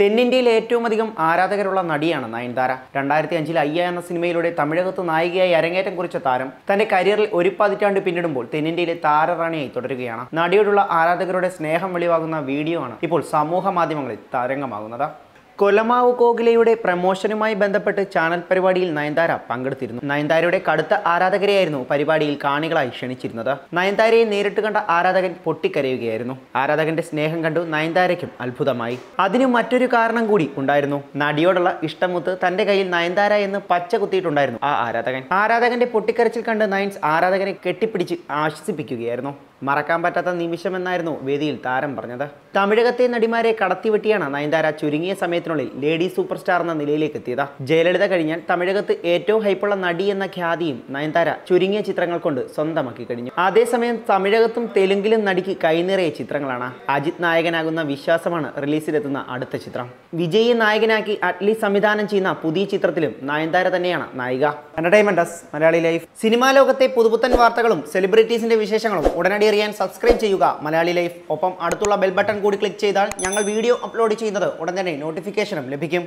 തെന്നിന്ത്യയിൽ ഏറ്റവും അധികം ആരാധകരുള്ള നടിയാണ് നയൻതാര. രണ്ടായിരത്തി അഞ്ചിൽ അയ്യ എന്ന സിനിമയിലൂടെ തമിഴകത്ത് നായികയായി അരങ്ങേറ്റം കുറിച്ച താരം തന്റെ കരിയറിൽ ഒരു പതിറ്റാണ്ട് പിന്നിടുമ്പോൾ തെന്നിന്ത്യയിലെ താരറാണിയായി തുടരുകയാണ്. നടിയോടുള്ള ആരാധകരുടെ സ്നേഹം വെളിവാകുന്ന വീഡിയോ ആണ് ഇപ്പോൾ സമൂഹ മാധ്യമങ്ങളിൽ തരംഗമാകുന്നത്. കൊലമാവ് കോഗിലയുടെ പ്രമോഷനുമായി ബന്ധപ്പെട്ട് ചാനൽ പരിപാടിയിൽ നയൻതാര പങ്കെടുത്തിരുന്നു. നയൻതാരയുടെ കടുത്ത ആരാധകരെയായിരുന്നു പരിപാടിയിൽ കാണികളായി ക്ഷണിച്ചിരുന്നത്. നയൻതാരയെ നേരിട്ട് കണ്ട ആരാധകൻ പൊട്ടിക്കരയുകയായിരുന്നു. ആരാധകന്റെ സ്നേഹം കണ്ടു നയൻതാരയ്ക്കും അത്ഭുതമായി. അതിന് മറ്റൊരു കാരണം കൂടി ഉണ്ടായിരുന്നു. നടിയോടുള്ള ഇഷ്ടമുത്ത് തന്റെ കയ്യിൽ നയൻതാര എന്ന് പച്ച കുത്തിയിട്ടുണ്ടായിരുന്നു ആ ആരാധകൻ. ആരാധകന്റെ പൊട്ടിക്കരച്ചിൽ കണ്ട് നയൻസ് ആരാധകനെ കെട്ടിപ്പിടിച്ച് ആശ്വസിപ്പിക്കുകയായിരുന്നു. മറക്കാൻ പറ്റാത്ത നിമിഷമെന്നായിരുന്നു വേദിയിൽ താരം പറഞ്ഞത്. തമിഴകത്തെ നടിമാരെ കടത്തിവെട്ടിയാണ് നയൻതാര ചുരുങ്ങിയ സമയത്തിനുള്ളിൽ ലേഡി സൂപ്പർ സ്റ്റാർ എന്ന നിലയിലേക്ക് എത്തിയത്. ജയലളിത കഴിഞ്ഞാൽ തമിഴകത്ത് ഏറ്റവും ഹൈപ്പുള്ള നടി എന്ന ഖ്യാതിയും നയൻതാര ചുരുങ്ങിയ ചിത്രങ്ങൾ കൊണ്ട് സ്വന്തമാക്കി കഴിഞ്ഞു. അതേസമയം തമിഴകത്തും തെലുങ്കിലും നടിക്ക് കൈനിറയ ചിത്രങ്ങളാണ്. അജിത് നായകനാകുന്ന വിശ്വാസമാണ് റിലീസിലെത്തുന്ന അടുത്ത ചിത്രം. വിജയെ നായകനാക്കി അറ്റ്ലി സംവിധാനം ചെയ്യുന്ന പുതിയ ചിത്രത്തിലും നയൻതാര തന്നെയാണ് നായിക. Entertainment Malayali life. സിനിമാ ലോകത്തെ പുതുപുത്തൻ വാർത്തകളും സെലിബ്രിറ്റീസിന്റെ വിശേഷങ്ങളും ഉടനടി അറിയാൻ സബ്സ്ക്രൈബ് ചെയ്യുക മലയാളി ലൈഫ്. ഒപ്പം അടുത്തുള്ള ബെൽ ബട്ടൺ കൂടി ക്ലിക്ക് ചെയ്താൽ ഞങ്ങൾ വീഡിയോ അപ്ലോഡ് ചെയ്യുന്നത് ഉടൻ തന്നെ നോട്ടിഫിക്കേഷനും ലഭിക്കും.